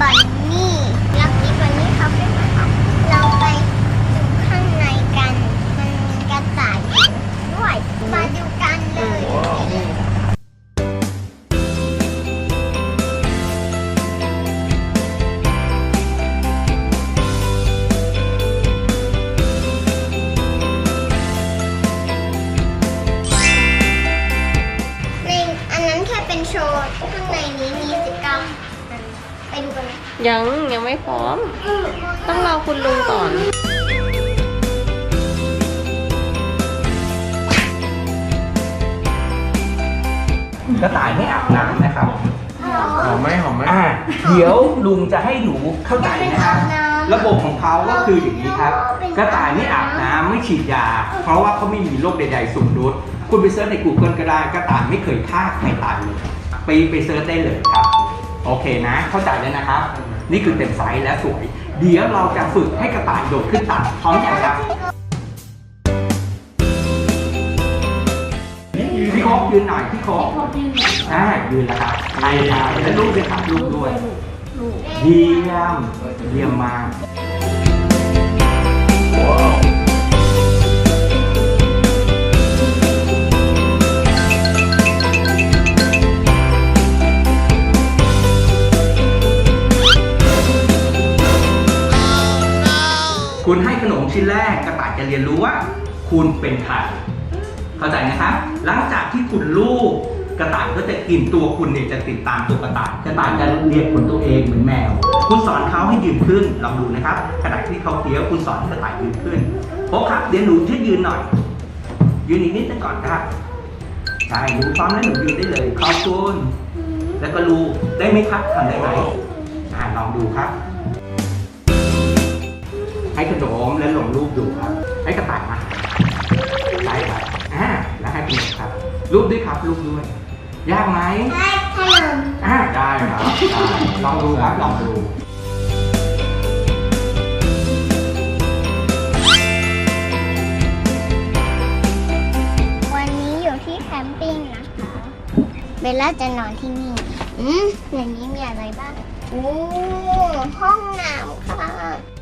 บัน ยังยังไม่พร้อม ต้องรอคุณลุงก่อนกระต่ายไม่อาบน้ำนะครับ หอมไหมหอมไหมอ่า เดี๋ยวลุงจะให้หนูเข้าใจนะครับ ระบบของเขาก็คืออย่างนี้ครับ กระต่ายไม่อาบน้ำไม่ฉีดยา เพราะว่าเขาไม่มีโรคใดๆสุ่มรุดคุณไปเซิร์ชใน Google ก็ได้ กระต่ายไม่เคยฆ่าใครตายเลย ไปไปเซิร์ชได้เลยครับ โอเคนะ เข้าใจแล้วนะครับ นี่คือเต็มไซส์และสวย เดี๋ยวเราจะฝึกให้กระต่ายโดดขึ้นตักพร้อมอย่างครับพี่โคกยืนหน่อยพี่โคกอ่ายืนแล้วครับใช่ครับแล้วลูกด้วยครับลูกด้วย เยี่ยม เยี่ยมมาก คุณให้ขนมชิ้นแรกกระต่ายจะเรียนรู้ว่า คุณเป็นใครเข้าใจนะครับ หลังจากที่คุณลูกกระต่ายก็จะกินตัวคุณเนี่ยจะติดตามตัวกระต่ายกระต่ายจะเรียกคนตัวเองเหมือนแมว คุณสอนเขาให้ยืนขึ้นลองดูนะครับขณะที่เขาเคี้ยวคุณสอนให้กระต่ายยืนขึ้นโอ้ครับเดี๋ยวหนูช่วยยืนหน่อย ยืนอีกนิดนึงก่อนครับใช่หนูพร้อมแล้วหนูยืนได้เลยขอบคุณแล้วก็ลูกได้ไหมครับทำได้ไหมลองดูครับ ขนมและลงรูปดูครับ ให้กระต่ายมาได้ครับอ่าแล้วให้เป็นครับ รูปด้วยครับรูปด้วย ยากไหมได้ขนมอ่าได้ครับได้ลองดูครับลองดูวันนี้อยู่ที่แคมปิ้งนะคะเบลล่าจะนอนที่นี่ อืมอย่างนี้มีอะไรบ้าง โอ้ ห้องน้ำ